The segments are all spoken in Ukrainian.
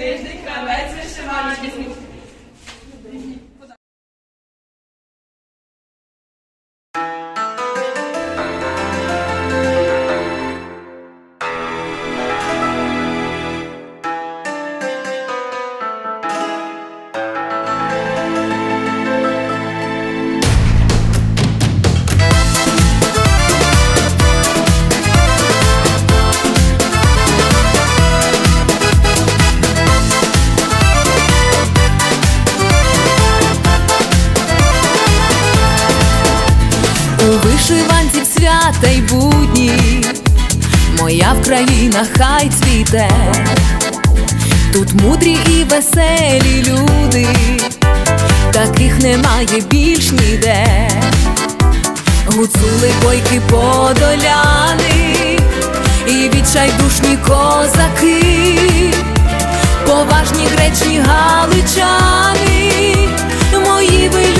тиждень, кравець вишиваночки. У вишиванці в свята й будні, моя Вкраїна хай цвіте, тут мудрі і веселі люди, таких немає більш ніде. Гуцули бойки подоляни, і відчайдушні козаки, поважні гречні галичани, мої ви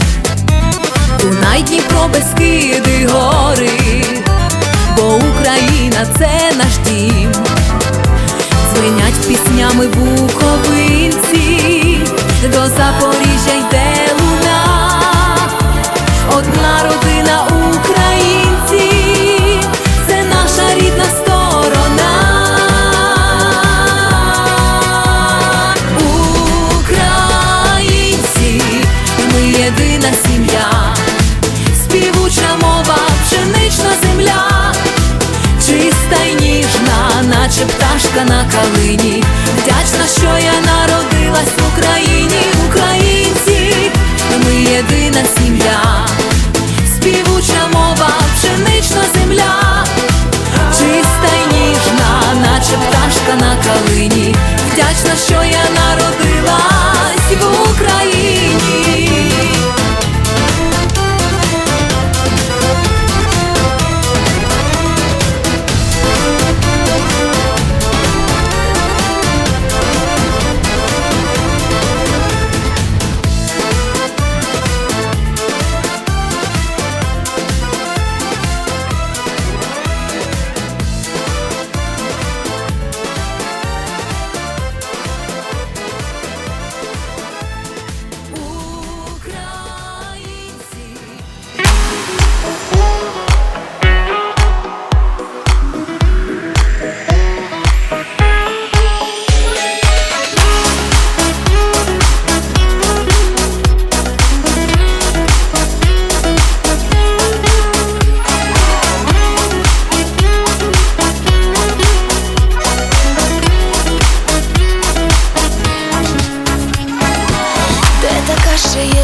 Дунай, Дніпро, Бескиди, гори, бо Україна це наш дім. Дзвенять піснями буковинці, до Запоріжжя йде калині. Вдячна, що я народилась в Україні.